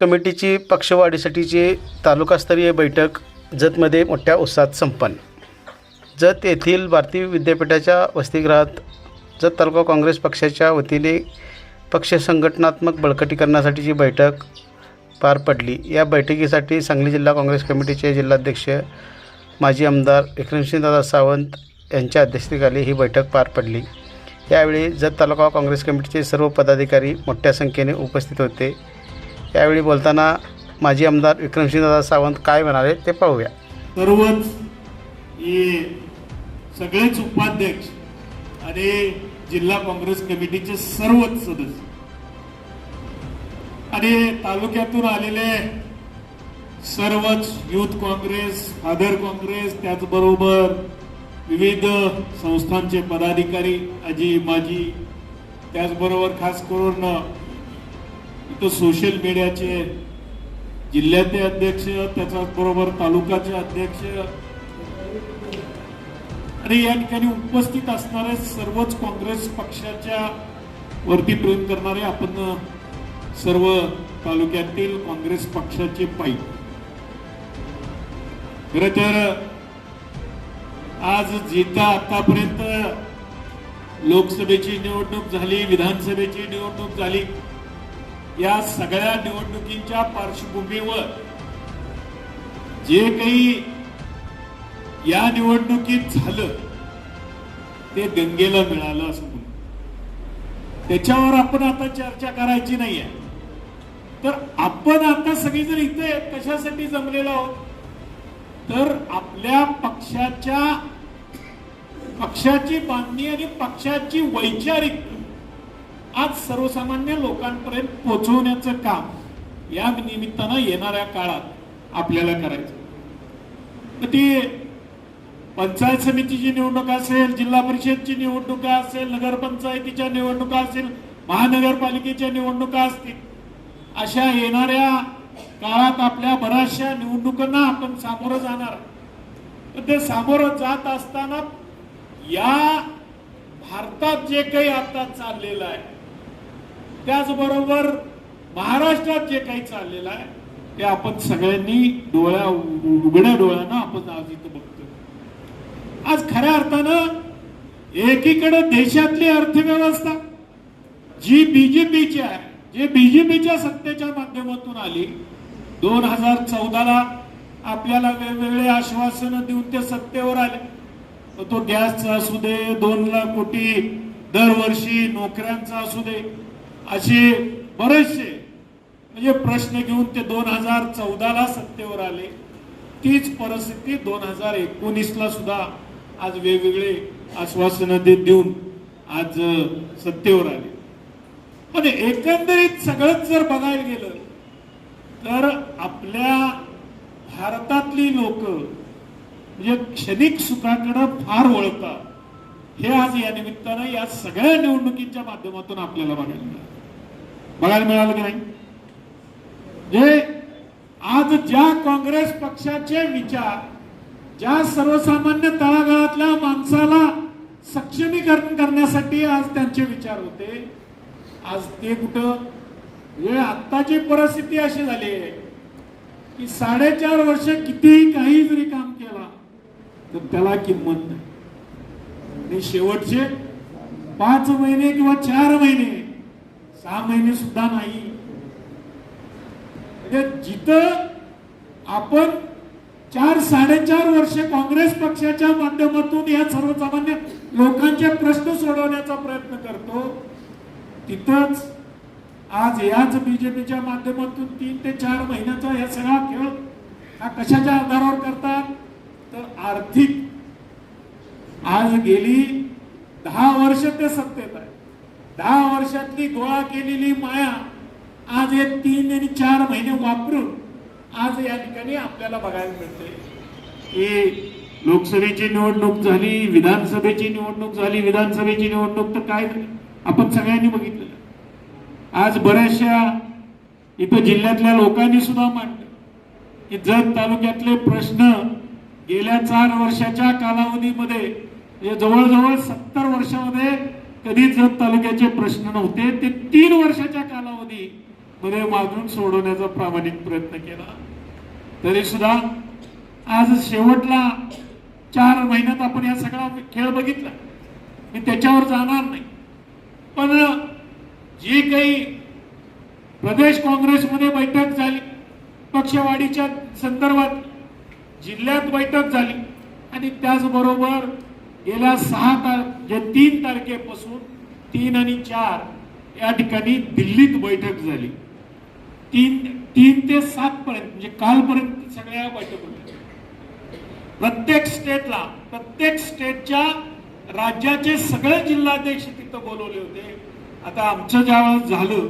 कमिटीची पक्षवाढीसाठीची तालुकास्तरीय बैठक जतमध्ये मोठ्या उत्साहात संपन्न. जत येथील भारतीय विद्यापीठाच्या वसतिगृहात जत तालुका काँग्रेस पक्षाच्या वतीने पक्ष संघटनात्मक बळकटीकरणासाठीची बैठक पार पडली या बैठकीसाठी सांगली जिल्हा काँग्रेस कमिटीचे जिल्हाध्यक्ष माजी आमदार विक्रमसिंहदादा सावंत यांच्या अध्यक्षतेखाली ही बैठक पार पडली. यावेळी जत तालुका काँग्रेस कमिटीचे सर्व पदाधिकारी मोठ्या संख्येने उपस्थित होते. यावेळी बोलताना माजी आमदार विक्रमसिंहदादा सावंत काय म्हणाले ते पाहूया. सर्वच हे सगळेच उपाध्यक्ष आणि जिल्हा काँग्रेस कमिटीचे सर्वच सदस्य आणि तालुक्यातून आलेले सर्वच युथ काँग्रेस फादर काँग्रेस त्याचबरोबर विविध संस्थांचे पदाधिकारी आजी माजी त्याचबरोबर खास करून इथं सोशल मीडियाचे जिल्ह्याचे अध्यक्ष त्याच्याच बरोबर तालुकाचे अध्यक्ष. आणि या ठिकाणी उपस्थित असणारे सर्वच काँग्रेस पक्षाच्या वरती प्रेम करणारे आपण सर्व तालुक्यातील काँग्रेस पक्षाचे पायी. खर तर आज जिथं आतापर्यंत लोकसभेची निवडणूक झाली विधानसभेची निवडणूक झाली या सगळ्या निवडणुकींच्या पार्श्वभूमीवर जे काही या निवडणुकीत झालं ते गंगेला मिळालं असं म्हणून त्याच्यावर आपण आता चर्चा करायची नाहीये. तर आपण आता सगळीजण इथे कशासाठी जमलेलो आहोत? तर आपल्या पक्षाच्या पक्षाची बांधणी आणि पक्षाची वैचारिक आज सर्वसामान्य लोकांपर्यंत पोहोचवण्याचं काम या निमित्तानं येणाऱ्या काळात आपल्याला करायचं. तर ती पंचायत समितीची निवडणूक असेल जिल्हा परिषदची निवडणुका असेल नगरपंचायतीच्या निवडणुका असेल महानगरपालिकेच्या निवडणुका असतील अशा येणाऱ्या काळात आपल्या बऱ्याचशा निवडणुकांना आपण सामोरं जाणार. तर ते सामोरं जात असताना या भारतात जे काही आता चाललेलं आहे त्याचबरोबर महाराष्ट्रात जे काही चाललेलं आहे ते आपण सगळ्यांनी डोळ्या उघड्या डोळ्यानं आपण आज इथं बघतो आज खऱ्या अर्थानं एकीकडे देशातली अर्थव्यवस्था जी बीजेपीची आहे जे बीजेपीच्या सत्तेच्या माध्यमातून आली दोन हजार चौदाला आपल्याला वेगवेगळे आश्वासनं देऊन ते सत्तेवर आले. तो गॅसचा असू दे दोन लाख कोटी दरवर्षी नोकऱ्यांचा असू दे असे बरेचसे म्हणजे प्रश्न घेऊन ते दोन हजार चौदाला सत्तेवर आले. तीच परिस्थिती दोन हजार एकोणीसला सुद्धा आज वेगवेगळे आश्वासनं देत देऊन आज सत्तेवर आले. पण एकंदरीत सगळंच जर बघायला गेलं तर आपल्या भारतातली लोक म्हणजे क्षणिक सुखाकडं फार वळतात. हे आज या निमित्तानं या सगळ्या निवडणुकीच्या माध्यमातून आपल्याला बघायला मिळालं. बघायला मिळालं की नाही? जे आज ज्या काँग्रेस पक्षाचे विचार ज्या सर्वसामान्य तळागाळातल्या माणसाला सक्षमीकरण करण्यासाठी आज त्यांचे विचार होते आज ते कुठं? हे आत्ताची परिस्थिती अशी झाली आहे की साडेचार वर्ष कितीही काही जरी काम केला तर त्याला किंमत नाही. शेवटचे पाच महिने किंवा चार महिने सहा महिने सुद्धा नाही. म्हणजे जिथं आपण चार साडेचार वर्ष काँग्रेस पक्षाच्या माध्यमातून या सर्वसामान्य लोकांचे प्रश्न सोडवण्याचा प्रयत्न करतो तिथंच आज याच बीजेपीच्या माध्यमातून तीन ते चार महिन्याचा या सगळा खेळ हा कशाच्या आधारावर करतात? तर आर्थिक. आज गेली दहा वर्ष ते सत्तेत आहे दहा वर्षातली गोळा केलेली माया आज हे तीन आणि चार महिने वापरून आज या ठिकाणी आपल्याला बघायला मिळते. की लोकसभेची निवडणूक झाली विधानसभेची निवडणूक झाली विधानसभेची निवडणूक तर काय झाली? आपण सगळ्यांनी बघितलेलं. आज बऱ्याचशा इथं जिल्ह्यातल्या लोकांनी सुद्धा मांडलं की जत तालुक्यातले प्रश्न गेल्या चार वर्षाच्या कालावधीमध्ये म्हणजे जवळजवळ सत्तर वर्षामध्ये कधीच जत तालुक्याचे प्रश्न नव्हते. ते तीन वर्षाच्या कालावधी मध्ये मागून सोडवण्याचा प्रामाणिक प्रयत्न केला. तरी सुद्धा आज शेवटला चार महिन्यात आपण या सगळा खेळ बघितला. मी त्याच्यावर जाणार नाही. पण जी काही प्रदेश काँग्रेसमध्ये बैठक झाली पक्षवाढीच्या संदर्भात जिल्ह्यात बैठक झाली आणि त्याचबरोबर गेल्या सहा तार जे तीन तारखेपासून तीन आणि चार या ठिकाणी दिल्लीत बैठक झाली. तीन तीन ते सात पर्यंत म्हणजे कालपर्यंत सगळ्या बैठक होत्या. प्रत्येक स्टेटला प्रत्येक स्टेटच्या राज्याचे सगळे जिल्हाध्यक्ष तिथं बोलवले होते. आता आमचं ज्यावेळेस झालं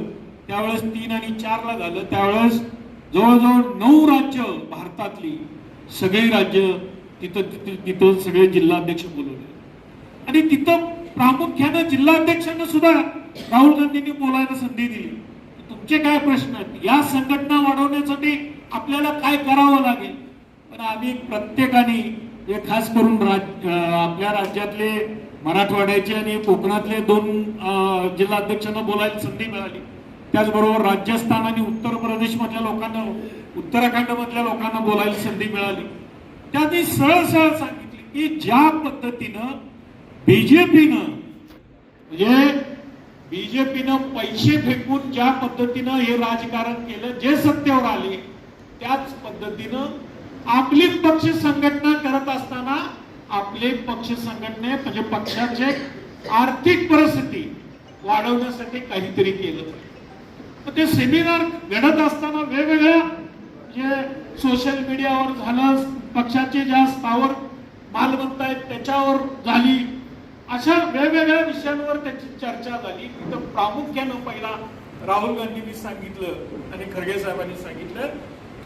त्यावेळेस तीन आणि चारला झालं. त्यावेळेस जवळजवळ नऊ राज्य भारतातली सगळी राज्य तिथं तिथं तिथं सगळे जिल्हाध्यक्ष बोलवले. आणि तिथं प्रामुख्यानं जिल्हाध्यक्षांना सुद्धा राहुल गांधींनी बोलायला संधी दिली. तुमचे काय प्रश्न आहेत? या संघटना वाढवण्यासाठी आपल्याला काय करावं लागेल? पण आम्ही प्रत्येकाने हे खास करून राज आपल्या राज्यातले मराठवाड्याचे आणि कोकणातले दोन जिल्हाध्यक्षांना बोलायला संधी मिळाली. त्याचबरोबर राजस्थान आणि उत्तर प्रदेश मधल्या लोकांना उत्तराखंड मधल्या लोकांना बोलायला संधी मिळाली. त्यांनी सरळ सरळ सांगितले की ज्या पद्धतीनं बीजेपीनं म्हणजे बीजेपीनं पैसे फेकून ज्या पद्धतीनं हे राजकारण केलं जे सत्तेवर आले त्याच पद्धतीनं आपली पक्ष संघटना करत असताना आपले पक्ष संघटने म्हणजे पक्षाचे आर्थिक परिस्थिती वाढवण्यासाठी काहीतरी केलं. पाहिजे तर ते सेमिनार घडत असताना वेगवेगळ्या जे सोशल मीडियावर झालं पक्षाचे ज्या स्थावर मालमत्ता आहेत त्याच्यावर झाली. अशा वेगवेगळ्या विषयांवर त्याची चर्चा झाली. तिथं प्रामुख्यानं पहिला राहुल गांधींनी सांगितलं आणि खरगे साहेबांनी सांगितलं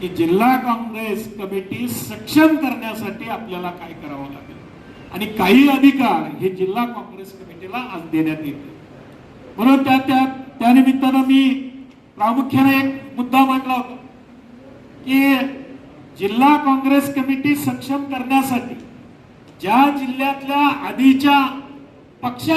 की जिल्हा काँग्रेस कमिटी सक्षम करण्यासाठी आपल्याला काय करावं लागेल? आणि काही अधिकार हे जिल्हा काँग्रेस कमिटीला आज देण्यात येते म्हणून त्या त्या त्यानिमित्तानं मी प्रामुख्याने एक मुद्दा मांडला होता की जिल्हा काँग्रेस कमिटी सक्षम करण्यासाठी ज्या जिल्ह्यातल्या आधीच्या पक्षा